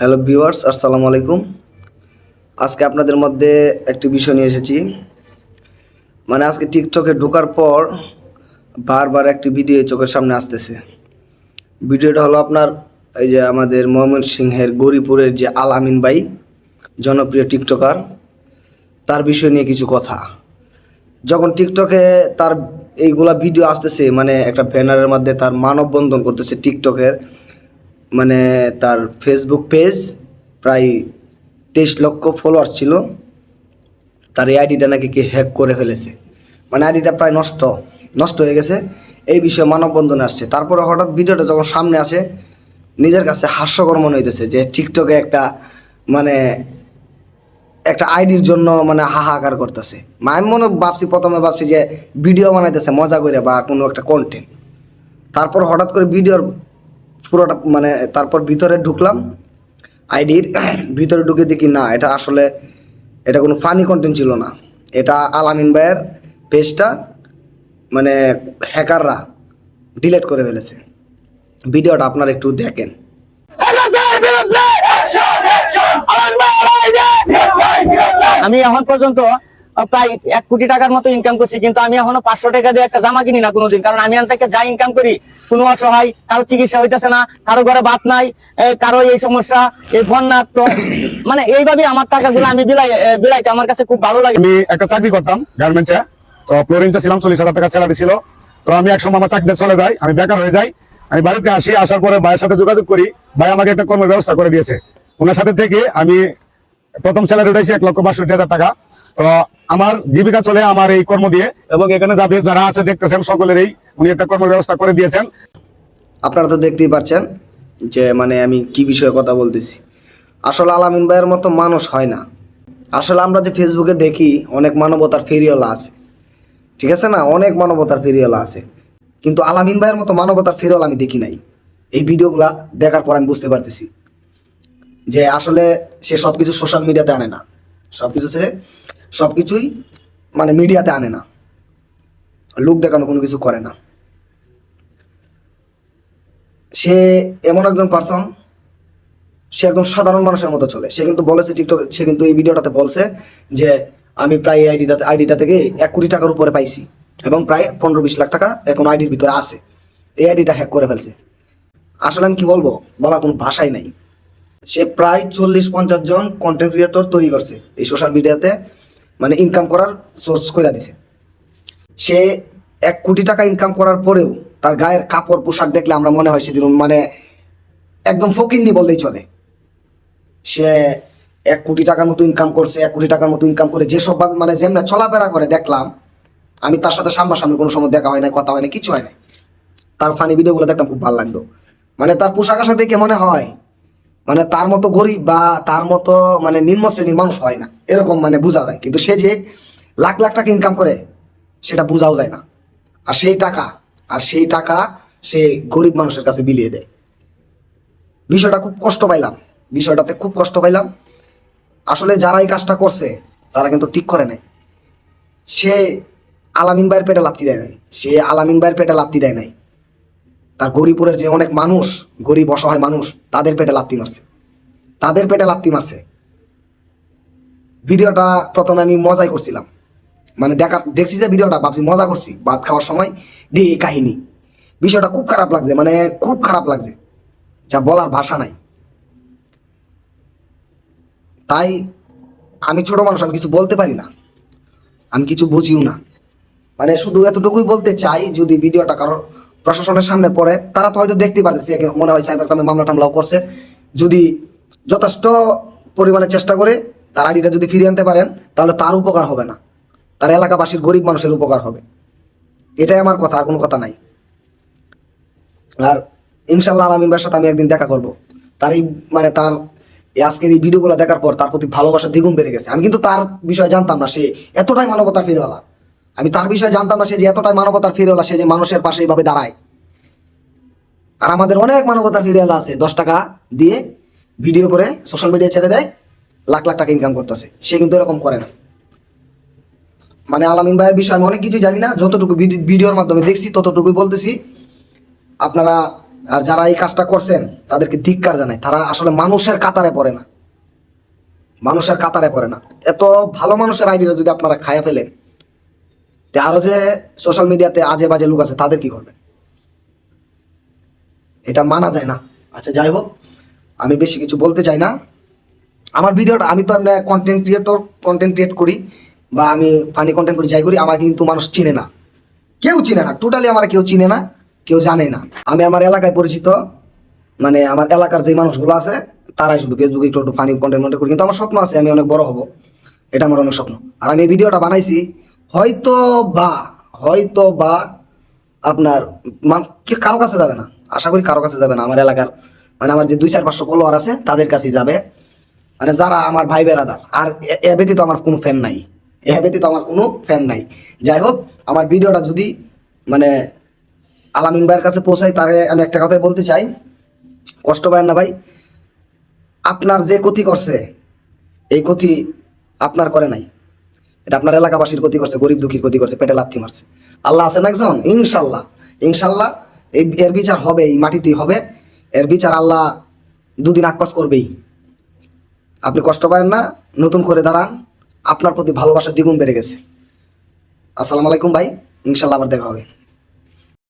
Hello viewers, আসসালামু আলাইকুম। আজকে আপনাদের মধ্যে একটি বিষয় নিয়ে এসেছি। মানে আজকে টিকটকে ঢোকার পর বারবার একটি ভিডিও চোখের সামনে আসতেছে। ভিডিওটা হলো আপনার এই যে আমাদের ময়মনসিংহের গৌরীপুরের যে আল আমিন ভাই, জনপ্রিয় টিকটকার, তার বিষয় নিয়ে কিছু কথা। যখন টিকটকে তার এইগুলা ভিডিও আসতেছে মানে একটা ব্যানারের মধ্যে তার মানববন্ধন করতেছে টিকটকের মানে তার ফেসবুক পেজ প্রায় তেইশ লক্ষ ফলোয়ার ছিল। তার এই আইডিটা নাকি কি হ্যাক করে ফেলেছে। মানে আইডিটা প্রায় নষ্ট নষ্ট হয়ে গেছে। এই বিষয়ে মানববন্ধনে আসছে। তারপরে হঠাৎ ভিডিওটা যখন সামনে আসে, নিজের কাছে হাস্যকর মনে হইতেছে যে টিকটকে একটা মানে একটা আইডির জন্য মানে হাহাকার করতেছে। আমি মনে ভাবছি, প্রথমে ভাবছি যে ভিডিও বানাইতেছে, মজা করে বা কোনো একটা কন্টেন্ট তারপর হঠাৎ করে ভিডিওর পুরোটা মানে তারপর ভিতরে ঢুকলাম আইডির ভিতরে ঢুকে দেখি না, এটা আসলে, এটা কোনো ফানি কন্টেন্ট ছিল না। এটা আলামিন ভাইয়ের পেজটা মানে হ্যাকাররা ডিলিট করে ফেলেছে। ভিডিওটা আপনারা একটু দেখেন। আমি এখন পর্যন্ত প্রায় এক কোটি টাকার মতো ইনকাম করছি, কিন্তু আমি এখনও পাঁচশো টাকা দিয়ে একটা জামা কিনি না কোনোদিন, কারণ আমি থেকে যা ইনকাম করি, কোনো অসহায়, কারও চিকিৎসা হইতেছে না, কারও ঘরে নাই কারও এই সমস্যা, এই মানে এইভাবে আমার আমি বিলাই আমার কাছে খুব ভালো লাগে। আমি একটা চাকরি করতাম গার্মেন্টসে তো ফ্লোরিংটা ছিলাম, চল্লিশ হাজার টাকা স্যালারি ছিল। তো আমি এক সময় আমার চাকরিটা চলে যাই, আমি বেকার হয়ে যাই, আমি বাড়িতে আসি, আসার পরে ভাইয়ের সাথে যোগাযোগ করি, ভাই আমাকে একটা কর্মের ব্যবস্থা করে দিয়েছে। ওনার সাথে থেকে আমি প্রথম স্যালারি উঠাইছি এক লক্ষ বাষট্টি হাজার টাকা। তো আমার জীবিকা চলে, আমার এই কর্ম দিয়ে। এবং এখানে যাদের যারা আছে, দেখতেছেন সকলেরই উনি একটা কর্মের ব্যবস্থা করে দিয়েছেন। আপনারা তো দেখতেই পাচ্ছেন যে মানে আমি কি বিষয়ে কথা বলতেছি। আসলে আলামিন ভাইয়ের মতো মানুষ হয় না। আসলে আমরা যে ফেসবুকে দেখি, অনেক মানবতার ফেরিওয়ালা আছে। ঠিক আছে না? অনেক মানবতার ফেরিওয়ালা আছে। কিন্তু আলামিন ভাইয়ের মতো মানবতার ফেরিওয়ালা আমি দেখি নাই। এই ভিডিওগুলা দেখার পর আমি বুঝতে পারতেছি। যে আসলে সে সব কিছু সোশ্যাল মিডিয়াতে আনে না। সব কিছু সে সব কিছুই মানে মিডিয়াতে আনে না। লুক দেখানো কোনো কিছু করে না। সে এমন একজন পার্সন সে একদম সাধারণ মানুষের মতো চলে। সে কিন্তু বলেছে টিকটক সে কিন্তু এই ভিডিওটাতে বলছে যে, আমি প্রায় এই আইডিটাতে আইডিটা থেকে এক কোটি টাকার উপরে পাইছি এবং প্রায় পনেরো বিশ লাখ টাকা এখন আইডির ভিতরে আছে। এই আইডিটা হ্যাক করে ফেলছে। আসলে আমি কি বলব? বলার কোনো ভাষাই নাই। সে প্রায় চল্লিশ পঞ্চাশ জন কন্টেন্ট ক্রিয়েটর তৈরি করছে এই সোশ্যাল মিডিয়াতে মানে ইনকাম করার সোর্স করে দিছে। সে এক কোটি টাকা ইনকাম করার পরেও তার গায়ের কাপড় পোশাক দেখলে আমরা মনে হয় সেদিন মানে একদম ফকিন্নি বললেই চলে। সে এক কোটি টাকার মতো ইনকাম করছে, এক কোটি টাকার মতো ইনকাম করে যেসব মানে যেমন চলাফেরা করে দেখলাম, আমি তার সাথে সামনাসামনি কোনো সময় দেখা হয় না কথা হয় না কিছু হয় না তার ফানি ভিডিওগুলো দেখতাম খুব ভালো লাগতো। মানে তার পোশাক আশাক দেখে মনে হয় মানে তার মতো গরিব বা তার মতো মানে নিম্ন শ্রেণির মানুষ হয় না। এরকম মানে বোঝা যায়। কিন্তু সে যে লাখ লাখ টাকা ইনকাম করে, সেটা বোঝাও যায় না। আর সেই টাকা, আর সেই টাকা সে গরিব মানুষের কাছে বিলিয়ে দেয়। বিষয়টা খুব কষ্ট পাইলাম। বিষয়টাতে খুব কষ্ট পাইলাম। আসলে যারা এই কাজটা করছে, তারা কিন্তু ঠিক করে নাই। সে আলামিন ভাইয়ের পেটে লাত্তি দেয় নাই। সে আলামিন ভাইয়ের পেটে লাত্তি দেয় নাই। তার গরিপুরের যে অনেক মানুষ, গরিব অসহায় মানুষ, তাদের পেটে লাত্তি মারছে। তাদের পেটে লাত্তি মারছে। ভিডিওটা প্রথমে আমি মজাই করছিলাম। মানে দেখা, দেখছি যে ভিডিওটা, ভাবছি মজা করছি। ভাত খাওয়ার সময় দিয়ে এই কাহিনী। বিষয়টা খুব খারাপ লাগছে মানে খুব খারাপ লাগছে। যা বলার ভাষা নাই। তাই আমি ছোট মানুষ, আমি কিছু বলতে পারি না। আমি কিছু বুঝিও না। মানে শুধু এতটুকুই বলতে চাই, যদি ভিডিওটা কারোর প্রশাসনের সামনে পড়ে, তারা তো হয়তো দেখতে পারতেছে মনে হয় সাইবার ক্রাইমে মামলা টামলাও করছে। যদি যথেষ্ট পরিমাণে চেষ্টা করে, তার আইডিটা যদি ফিরিয়ে আনতে পারেন, তাহলে তার উপকার হবে না। তার এলাকাবাসীর গরিব মানুষের উপকার হবে। এটাই আমার কথা, আর কোনো কথা নাই। আর ইনশাল্লাহ আলমিন ভাইয়ের সাথে আমি একদিন দেখা করব। তার এই মানে তার আজকের এই ভিডিওগুলো দেখার পর তার প্রতি ভালোবাসা দ্বিগুণ বেড়ে গেছে। আমি কিন্তু তার বিষয়ে জানতাম না, সে এতটাই মানবতার ফিরেওয়ালা। আমি তার বিষয়ে জানতাম না, সে যে এতটাই মানবতার ফিরেওয়ালা, সে যে মানুষের পাশে এইভাবে দাঁড়ায়। আর আমাদের অনেক মানবতার ফিরেওয়ালা আছে, দশ টাকা দিয়ে ভিডিও করে সোশ্যাল মিডিয়ায় ছেড়ে দেয়, লাখ লাখ টাকা ইনকাম করতেছে। সে কিন্তু এরকম করে না। মানে আলামিন ভাইয়ের বিষয়ে আমি অনেক কিছু জানি না, যতটুকু ভিডি- ভিডিওর মাধ্যমে দেখছি, ততটুকুই বলতেছি। আপনারা আর যারা এই কাজটা করছেন, তাদেরকে ধিক্কার জানায় তারা আসলে মানুষের কাতারে পড়ে না। মানুষের কাতারে পড়ে না। এত ভালো মানুষের আইডিয়া যদি আপনারা খায়া ফেলেন আরও যে সোশ্যাল মিডিয়াতে আজে বাজে লোক আছে, তাদের কি করবেন? এটা মানা যায় না। আচ্ছা যাই হোক, আমি বেশি কিছু বলতে চাই না। আমার ভিডিওটা আমি তো কন্টেন্ট ক্রিয়েটর কন্টেন্ট ক্রিয়েট করি, বা আমি ফানি কন্টেন্ট করি যাই করি, আমার কিন্তু মানুষ চিনে না। কেউ চিনে না টোটালি আমার কেউ চিনে না, কেউ জানে না। আমি আমার এলাকায় পরিচিত মানে আমার এলাকার যে মানুষগুলো আছে, তারাই শুধু ফেসবুকে একটু একটু ফানি কন্টেন্ট করি। কিন্তু আমার স্বপ্ন আছে, আমি অনেক বড় হব। এটা আমার অনেক স্বপ্ন। আর আমি ভিডিওটা বানাইছি হয়তো বা হয়তো বা আপনার কারও কাছে যাবে না। আশা করি কারও কাছে যাবে না আমার এলাকার। মানে আমার যে দুই চার পাঁচশো ফলোয়ার আছে, তাদের কাছেই যাবে। মানে যারা আমার ভাই বেড়াদার আর এ ব্যতীত আমার কোনো ফ্যান নাই। এ ব্যতীত আমার কোনো ফ্যান নাই। যাই হোক, আমার ভিডিওটা যদি মানে আলামিন ভাইয়ের কাছে পৌঁছাই তারে আমি একটা কথাই বলতে চাই। কষ্ট পায় না ভাই। আপনার যে ক্ষতি করছে, এই ক্ষতি আপনার করে নাই। এটা আপনার এলাকাবাসীর ক্ষতি করছে, গরিব দুঃখীর ক্ষতি করছে, পেটে লাথি মারছে। আল্লাহ আছেন একজন? ইনশাল্লাহ। ইনশাল্লাহ এই এর বিচার হবে, এই মাটিতেই হবে। এর বিচার আল্লাহ দুদিন আকপাস করবেই। আপনি কষ্ট পাবেন না, নতুন করে দাঁড়ান। আপনার প্রতি ভালোবাসা দ্বিগুণ বেড়ে গেছে। আসসালামু আলাইকুম ভাই, ইনশাল্লাহ আবার দেখা হবে।